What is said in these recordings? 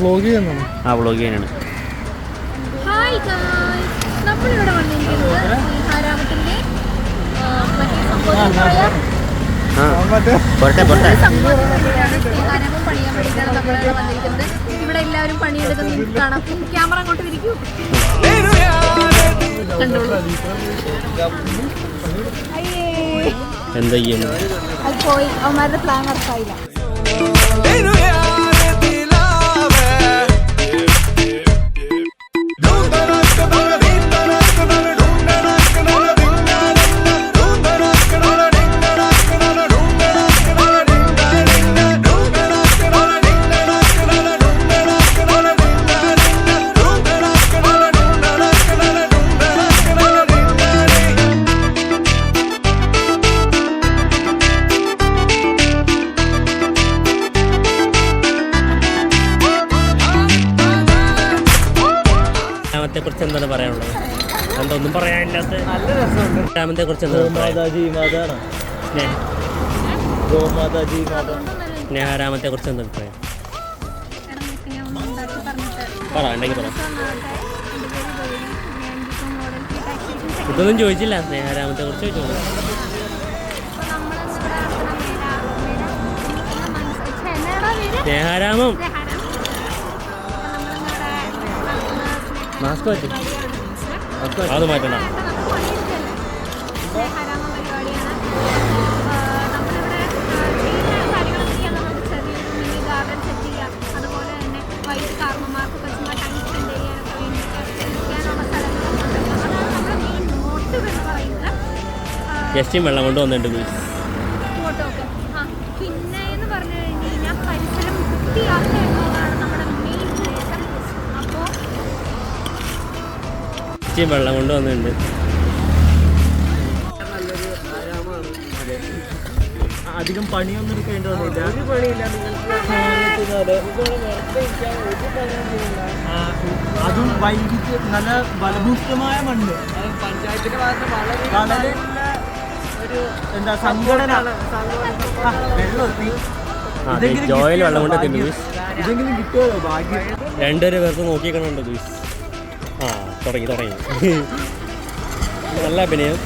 Blog ചെയ്യുന്നതാണ് ആ vlog ചെയ്യാനാണ് ഹായ് ഗായ്സ് നമ്മളിവിടെ വന്നിരിക്കുന്നത് മറ്റേ പോരട്ടെ പോരട്ടെ. സംഭവത്തിന് പണിയാൻ വേണ്ടിയിട്ടാണ് നമ്മളിവിടെ വന്നിരിക്കുന്നത്. ഇവിടെ എല്ലാവരും പണിയെടുക്കുന്ന. നിങ്ങൾക്ക് കാണാം. ക്യാമറ അങ്ങോട്ട് തിരിക്കൂ. കണ്ടോളൂ. എന്താ ചെയ്യുന്നത് അത് പോയി. അവന്മാരുടെ പ്ലാൻ വർക്കായില്ല രാമത്തെ കുറിച്ച് എന്താണ് പറയാനുള്ളത് എന്താ ഒന്നും പറയാനില്ലാത്ത രാമത്തെ കുറിച്ച് സ്നേഹാരാമത്തെ കുറിച്ച് എന്താ അഭിപ്രായം പറ ഉണ്ടെങ്കിൽ പറ. ഇതൊന്നും ചോദിച്ചില്ല സ്നേഹാരാമത്തെ കുറിച്ച് ചോദിച്ചോളൂ അപ്പോൾ മാസ്ക് മാറ്റി. അത് മാറ്റണം. ജസ്റ്റിൻ വെള്ളം കൊണ്ട് വന്നിട്ടുണ്ട് പിന്നെ എന്ന് പറഞ്ഞു കഴിഞ്ഞാൽ പരിസരം വൃത്തിയാക്കുക ജസ്റ്റിൻ വെള്ളം കൊണ്ട് വന്നിട്ടുണ്ട്. അധികം പണിയൊന്നും എടുക്കേണ്ടി വന്നില്ല. ഒരു പണിയില്ല അതും വൈകിട്ട് നല്ല ബലഭൂഷ്ടമായ മണ്ണ്. പഞ്ചായത്തിന്റെ വളരെ ഒരു എന്താ സംഘടന ആ, വെള്ളം എത്തി. ആ ദേ ഇതെങ്കിലും ജോയിൽ വെള്ളം കൊണ്ട് എത്തിയിട്ടുണ്ട് ഭാഗ്യം. ഇതെങ്കിലും രണ്ടുപേരെ പേർക്ക് നോക്കിക്കണുണ്ട് പ്ലീസ് ആ. തുടങ്ങി തുടങ്ങി. നല്ല അഭിനയം.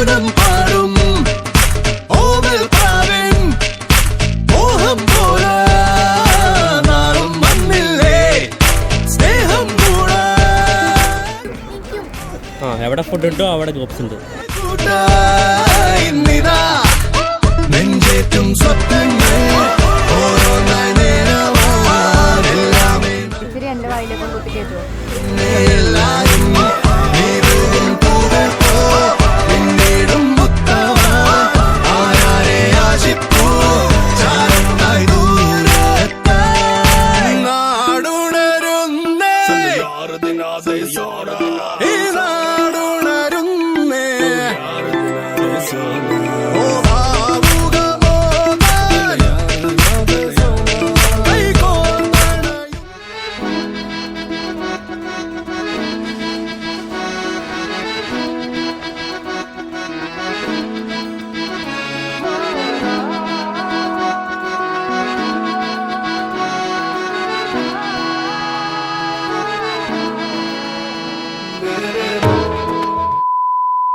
മൗനം പാടും. ഓവൽ സ്നേഹം ആ എവിടെ ഫുഡ് ഉണ്ടോ അവിടെ ജോബ്സ് ഉണ്ട്. ഇന്നിതാ. എല്ലാം ഇവർ എന്റെ വായിലേക്ക് കുത്തി കേട്ടോ disorder